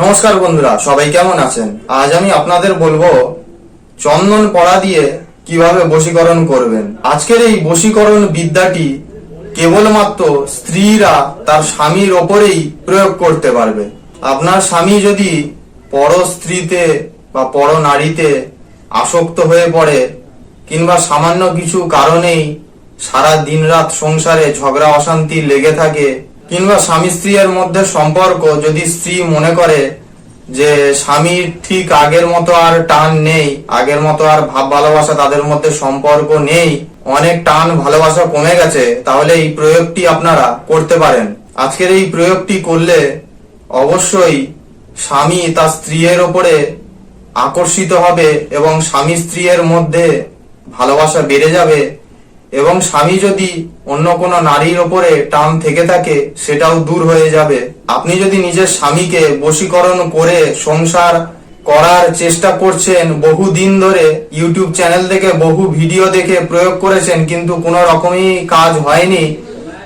নমস্কার বন্ধুরা, সবাই কেমন আছেন? আজ আমি আপনাদের বলব চন্দন পড়া দিয়ে কীভাবে বশীকরণ করবেন। আজকের এই বশীকরণ বিদ্যাটি কেবলমাত্র স্ত্রীরা তার স্বামীর ওপরেই প্রয়োগ করতে পারবে। আপনার স্বামী যদি পর স্ত্রীতে বা পর নারীতে আসক্ত হয়ে পড়ে কিংবা সামান্য কিছু কারণেই সারা দিন রাত সংসারে ঝগড়া অশান্তি লেগে থাকে কিংবা স্বামী স্ত্রীর মধ্যে সম্পর্ক যদি স্ত্রী মনে করে যে স্বামীর ঠিক আগের মতো আর টান নেই, আগের মতো আর ভাব ভালোবাসা তাদের মধ্যে সম্পর্ক নেই, অনেক টান ভালোবাসা কমে গেছে, তাহলে এই প্রয়োগটি আপনারা করতে পারেন। আজকের এই প্রয়োগটি করলে অবশ্যই স্বামী তার স্ত্রীর ওপরে আকর্ষিত হবে এবং স্বামী স্ত্রীর মধ্যে ভালোবাসা বেড়ে যাবে। এবং স্বামী যদি অন্য কোনো নারীর ওপরে টান থেকে থাকে, সেটাও দূর হয়ে যাবে। আপনি যদি নিজের স্বামীকে বশীকরণ করে সংসার করার চেষ্টা করছেন বহু দিন ধরে ইউটিউব চ্যানেল থেকে বহু ভিডিও দেখে প্রয়োগ করেছেন, কিন্তু কোনো রকমই কাজ হয়নি,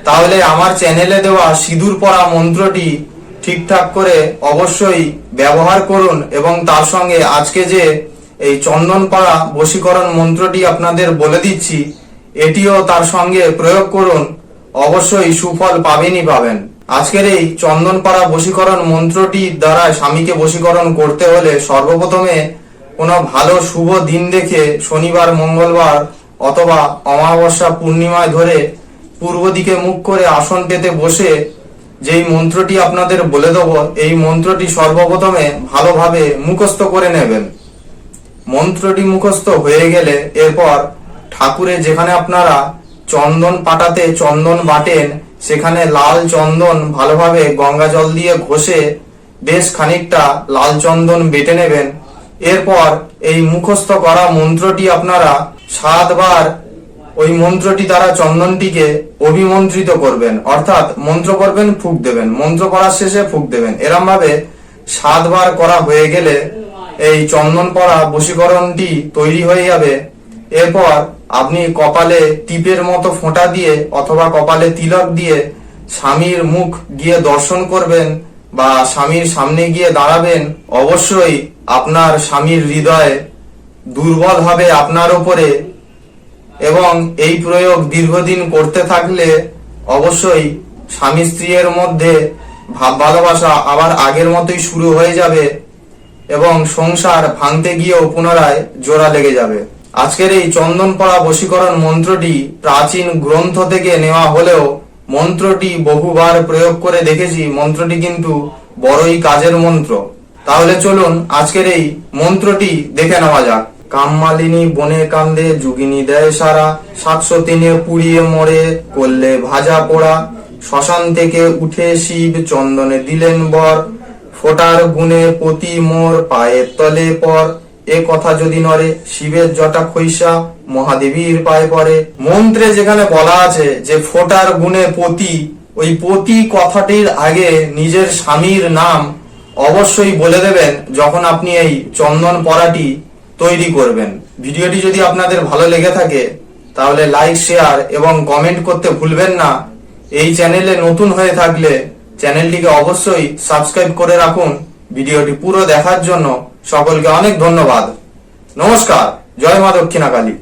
তাহলে আমার চ্যানেলে দেওয়া সিঁদুর পরা মন্ত্রটি ঠিকঠাক করে অবশ্যই ব্যবহার করুন এবং তার সঙ্গে আজকে যে এই চন্দন পাড়া বশীকরণ মন্ত্রটি আপনাদের বলে দিচ্ছি এটিও তার সঙ্গে প্রয়োগ করুন। অবশ্যই সুফল পাবেনই পাবেন। আজকের এই চন্দন পাড়া বশীকরণ মন্ত্রটি দ্বারা স্বামীকে বশীকরণ করতে হলে সর্বপ্রথমে কোনো ভালো শুভ দিন দেখে শনিবার, মঙ্গলবার অথবা অমাবস্যা পূর্ণিমায় ধরে পূর্ব দিকে মুখ করে আসন পেতে বসে যেই মন্ত্রটি আপনাদের বলে দেব, এই মন্ত্রটি সর্বপ্রথমে ভালোভাবে মুখস্থ করে নেবেন। মন্ত্রটি মুখস্থ হয়ে গেলে এরপর ঠাকুরের যেখানে আপনারা চন্দন পাটাতে চন্দন বাটেন, সেখানে লাল চন্দন ভালোভাবে গঙ্গা জল দিয়ে ঘষে বেশ খানিকটা লাল চন্দন বেটে নেবেন। এরপর এই মুখস্থ করা মন্ত্রটি আপনারা সাতবার ওই মন্ত্রটি দ্বারা চন্দনটিকে অভিমন্ত্রিত করবেন। অর্থাৎ মন্ত্র করবেন, ফুক দেবেন। মন্ত্র করার শেষে ফুক দেবেন। এরম ভাবে সাতবার করা হয়ে গেলে এই চন্দন পড়া বশীকরণটি তৈরি হয়ে যাবে। এরপর আপনি কপালে টিপের মতো ফোঁটা দিয়ে অথবা কপালে তিলক দিয়ে স্বামীর মুখ গিয়ে দর্শন করবেন বা স্বামীর সামনে গিয়ে দাঁড়াবেন, অবশ্যই আপনার স্বামীর হৃদয় দুর্বল হবে আপনার উপরে এবং এই প্রয়োগ দীর্ঘদিন করতে থাকলে অবশ্যই স্বামী স্ত্রীর মধ্যে ভাব ভালোবাসা আবার আগের মতোই শুরু হয়ে যাবে এবং সংসার ভাঙতে গিয়েও পুনরায় জোড়া লেগে যাবে। আজকের এই চন্দনপাড়া বশীকরণ মন্ত্রটি প্রাচীন গ্রন্থ থেকে নেওয়া হলেও মন্ত্রটি বহুবার প্রয়োগ করে দেখেছি, মন্ত্রটি কিন্তু বড়ই কাজের মন্ত্র। তাহলে চলুন আজকের এই মন্ত্রটি দেখে নেওয়া যাক। কামমালিনী বনে কান্দে, যুগিনী দেয় সারা, সাতশো তিনে পুড়িয়ে মরে, করলে ভাজা পোড়া। শ্মশান থেকে উঠে শিব চন্দনে দিলেন বর, ফোটার গুণে পতি মোর পায়ের তলে পর। এ কথা যদি নরে শিবের জটা খৈসা মহাদেবীর পায়ে পড়ে। মন্ত্রে যেখানে বলা আছে যে, ফোটার গুণে পতি, ওই পতি কথাটির আগে নিজের স্বামীর নাম অবশ্যই বলে দেবেন যখন আপনি এই চন্দন পড়াটি তৈরি করবেন। ভিডিওটি যদি আপনাদের ভালো লেগে থাকে, তাহলে লাইক, শেয়ার এবং কমেন্ট করতে ভুলবেন না। এই চ্যানেলে নতুন হয়ে থাকলে চ্যানেলটিকে অবশ্যই সাবস্ক্রাইব করে রাখুন। ভিডিওটি পুরো দেখার জন্য সকলকে অনেক ধন্যবাদ। নমস্কার। জয় মা দক্ষিণা কালী